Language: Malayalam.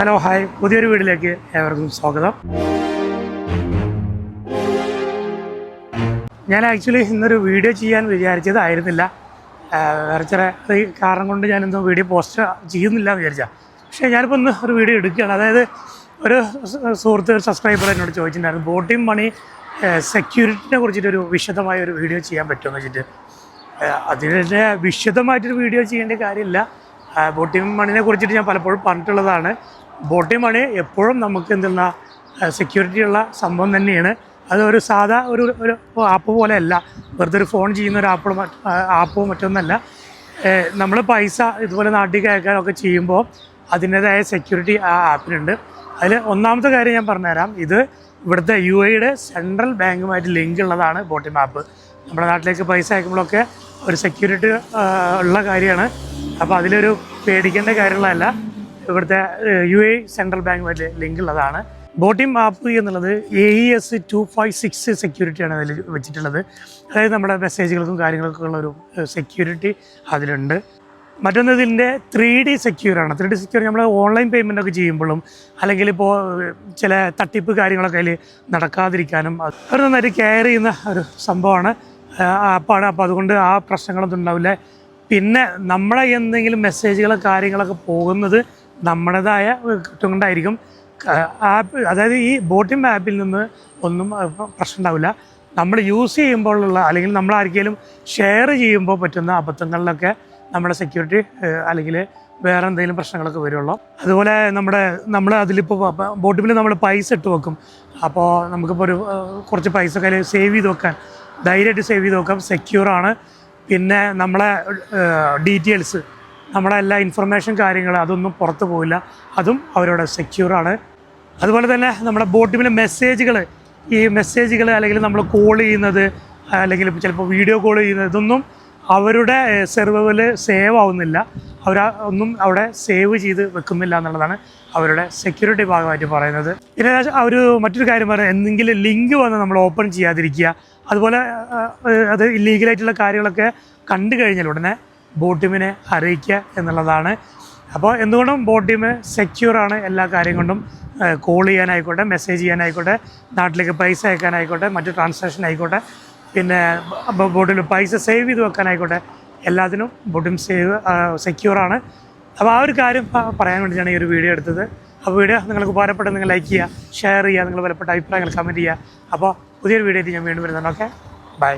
Hello hi. പുതിയൊരു വീഡിയോയിലേക്ക് ഏവർക്കും സ്വാഗതം. ഞാൻ ആക്ച്വലി ഇന്നൊരു വീഡിയോ ചെയ്യാൻ വിചാരിച്ചതായിരുന്നില്ല. വേറെ ചില കാരണം കൊണ്ട് ഞാൻ എന്തോ വീഡിയോ പോസ്റ്റ് ചെയ്യുന്നില്ല എന്ന് വിചാരിച്ച. പക്ഷേ ഞാനിപ്പോൾ ഒന്ന് ഒരു വീഡിയോ എടുക്കുകയാണ്. അതായത് ഒരു സുഹൃത്ത് ഒരു സബ്സ്ക്രൈബർ എന്നോട് ചോദിച്ചിട്ടുണ്ടായിരുന്നു ബോട്ടിംഗ് മണി സെക്യൂരിറ്റിനെ കുറിച്ചിട്ടൊരു വിശദമായ ഒരു വീഡിയോ ചെയ്യാൻ പറ്റുമെന്ന് വെച്ചിട്ട്. അതിന്റെ വിശദമായിട്ടൊരു വീഡിയോ ചെയ്യേണ്ട കാര്യമില്ല. ബോട്ടിംഗ് മണിനെ കുറിച്ചിട്ട് ഞാൻ പലപ്പോഴും പറഞ്ഞിട്ടുള്ളതാണ്. ബോട്ടിംഗ് മണി എപ്പോഴും നമുക്ക് എന്തുന്ന സെക്യൂരിറ്റി ഉള്ള സംഭവം തന്നെയാണ്. അതൊരു സാധാ ഒരു ഒരു ആപ്പ് പോലെയല്ല. വെറുതെ ഒരു ഫോൺ ചെയ്യുന്ന ഒരു ആപ്പ് ആപ്പോ മറ്റൊന്നല്ല നമ്മൾ പൈസ ഇതുപോലെ നാട്ടിൽ കയക്കാനൊക്കെ ചെയ്യുമ്പോൾ അതിന്റേതായ സെക്യൂരിറ്റി ആ ആപ്പിനുണ്ട് അതിൽ ഒന്നാമത്തെ കാര്യം ഞാൻ പറഞ്ഞുതരാം. ഇത് ഇവിടുത്തെ യു എയുടെ സെൻട്രൽ ബാങ്കുമായിട്ട് ലിങ്ക് ഉള്ളതാണ് ബോട്ടിം ആപ്പ് നമ്മുടെ നാട്ടിലേക്ക് പൈസ അയക്കുമ്പോഴൊക്കെ ഒരു സെക്യൂരിറ്റി ഉള്ള കാര്യമാണ്. അപ്പോൾ അതിലൊരു പേടിക്കേണ്ട കാര്യങ്ങളല്ല. ഇവിടുത്തെ യു എ സെൻട്രൽ ബാങ്കുമായിട്ട് ലിങ്ക് ഉള്ളതാണ് ബോട്ടിം ആപ്പ് എന്നുള്ളത് A E S two five six സെക്യൂരിറ്റിയാണ് അതിൽ വെച്ചിട്ടുള്ളത്. അതായത് നമ്മുടെ മെസ്സേജുകൾക്കും കാര്യങ്ങൾക്കും ഉള്ള ഒരു സെക്യൂരിറ്റി അതിലുണ്ട്. മറ്റൊന്ന് ഇതിന്റെ ത്രീ ഡി സെക്യൂറാണ് ത്രീ ഡി സെക്യൂർ നമ്മൾ ഓൺലൈൻ പേയ്മെന്റ് ഒക്കെ ചെയ്യുമ്പോഴും അല്ലെങ്കിൽ ഇപ്പോൾ ചില തട്ടിപ്പ് കാര്യങ്ങളൊക്കെ അതിൽ നടക്കാതിരിക്കാനും അത് നന്നായിട്ട് കെയർ ചെയ്യുന്ന ഒരു സംഭവമാണ്. ആപ്പാണ്. അപ്പോൾ അതുകൊണ്ട് ആ പ്രശ്നങ്ങളൊന്നും ഉണ്ടാവില്ല. പിന്നെ നമ്മളെ എന്തെങ്കിലും മെസ്സേജുകളോ കാര്യങ്ങളൊക്കെ പോകുന്നത് നമ്മുടേതായ കിട്ടുന്നുണ്ടായിരിക്കും ആപ്പ് അതായത് ഈ ബോട്ടിംഗ് ആപ്പിൽ നിന്ന് ഒന്നും പ്രശ്നം ഉണ്ടാവില്ല. നമ്മൾ യൂസ് ചെയ്യുമ്പോഴുള്ള അല്ലെങ്കിൽ നമ്മൾ ആർക്കെങ്കിലും ഷെയർ ചെയ്യുമ്പോൾ പറ്റുന്ന അബദ്ധങ്ങളിലൊക്കെ നമ്മുടെ സെക്യൂരിറ്റി അല്ലെങ്കിൽ വേറെ എന്തെങ്കിലും പ്രശ്നങ്ങളൊക്കെ വരുള്ളൂ. അതുപോലെ നമ്മുടെ നമ്മൾ അതിലിപ്പോൾ ബോട്ടിൽ നമ്മൾ പൈസ ഇട്ട് വെക്കും. അപ്പോൾ നമുക്കിപ്പോൾ ഒരു കുറച്ച് പൈസ കയ്യിൽ സേവ് ചെയ്ത് വെക്കാൻ ധൈര്യമായിട്ട് സേവ് ചെയ്ത് വെക്കാം സെക്യൂറാണ് പിന്നെ നമ്മളെ ഡീറ്റെയിൽസ് നമ്മുടെ എല്ലാ ഇൻഫർമേഷൻ കാര്യങ്ങൾ അതൊന്നും പുറത്തു പോയില്ല അതും അവരോട് സെക്യൂറാണ് അതുപോലെ തന്നെ നമ്മുടെ ബോട്ടിമിലെ മെസ്സേജുകൾ ഈ മെസ്സേജുകൾ അല്ലെങ്കിൽ നമ്മൾ കോൾ ചെയ്യുന്നത് അല്ലെങ്കിൽ ചിലപ്പോൾ വീഡിയോ കോൾ ചെയ്യുന്നത് ഇതൊന്നും അവരുടെ സെർവറിൽ സേവ് ആവുന്നില്ല. അവർ ഒന്നും അവിടെ സേവ് ചെയ്ത് വെക്കുന്നില്ല എന്നുള്ളതാണ് അവരുടെ സെക്യൂരിറ്റി ഭാഗമായിട്ട് പറയുന്നത്. പിന്നെ ഒരു മറ്റൊരു കാര്യം പറയുന്നത് എന്തെങ്കിലും ലിങ്ക് വന്ന് നമ്മൾ ഓപ്പൺ ചെയ്യാതിരിക്കുക. അതുപോലെ അത് ഇല്ലീഗലായിട്ടുള്ള കാര്യങ്ങളൊക്കെ കണ്ടു കഴിഞ്ഞാൽ ഉടനെ ബോട്ടിമിനെ അറിയിക്കുക എന്നുള്ളതാണ്. അപ്പോൾ എന്തുകൊണ്ടും ബോട്ട് ടീം സെക്യൂറാണ് എല്ലാ കാര്യം കൊണ്ടും കോൾ ചെയ്യാനായിക്കോട്ടെ മെസ്സേജ് ചെയ്യാനായിക്കോട്ടെ നാട്ടിലേക്ക് പൈസ അയക്കാനായിക്കോട്ടെ മറ്റു ട്രാൻസാക്ഷൻ ആയിക്കോട്ടെ പിന്നെ ബോട്ടിൽ പൈസ സേവ് ചെയ്ത് വെക്കാനായിക്കോട്ടെ എല്ലാത്തിനും ബോട്ടിം സേവ് സെക്യൂറാണ്. അപ്പോൾ ആ ഒരു കാര്യം പറയാൻ വേണ്ടിയിട്ടാണ് ഈ ഒരു വീഡിയോ എടുത്തത്. അപ്പോൾ വീഡിയോ നിങ്ങൾക്ക് ഉപകാരപ്പെട്ട നിങ്ങൾ ലൈക്ക് ചെയ്യുക ഷെയർ ചെയ്യുക നിങ്ങൾ വിലപ്പെട്ട അഭിപ്രായങ്ങൾ കമന്റ് ചെയ്യുക. അപ്പോൾ പുതിയൊരു വീഡിയോ ആയിട്ട് ഞാൻ വീണ്ടും വരുന്നുണ്ട് ഓക്കെ ബൈ